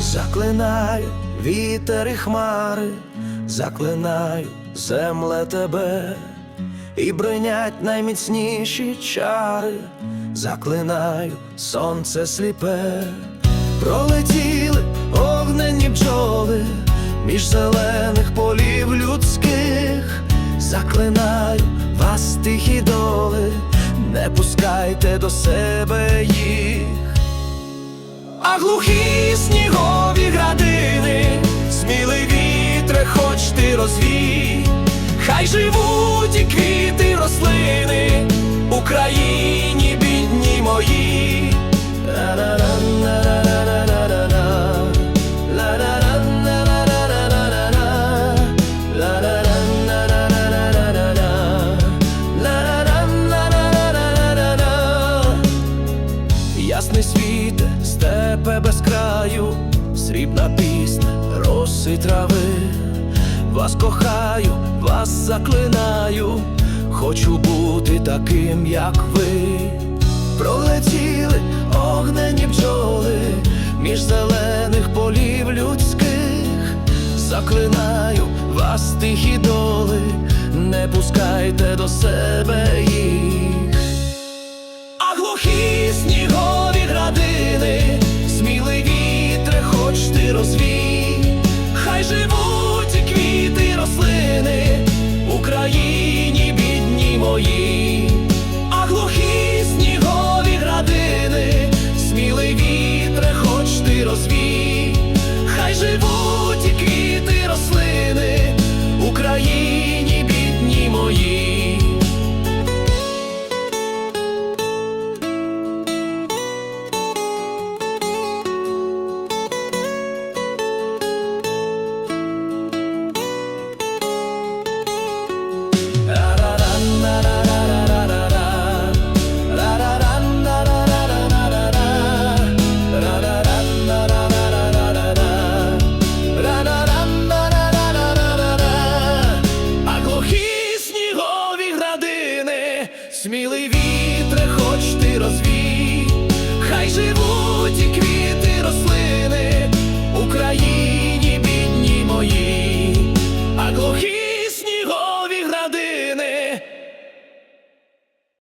Заклинаю вітер хмари, заклинаю земле тебе, і бринять найміцніші чари, заклинаю сонце сліпе, пролетіло огнені бджоли між зелених полів людських, заклинаю вас тихі доли, не пускайте до себе їх. А глухі снігові градини, смілий вітре, хоч ти розвій, хай живуть і квіти, рослини, Україні бідні мої. Срібна пісня, роси трави, вас кохаю, вас заклинаю, хочу бути таким, як ви. Пролетіли огнені бджоли між зелених полів людських, заклинаю вас тихі доли, не пускайте до себе живуть і квіти, й рослини, Україні бідні мої. makes me leave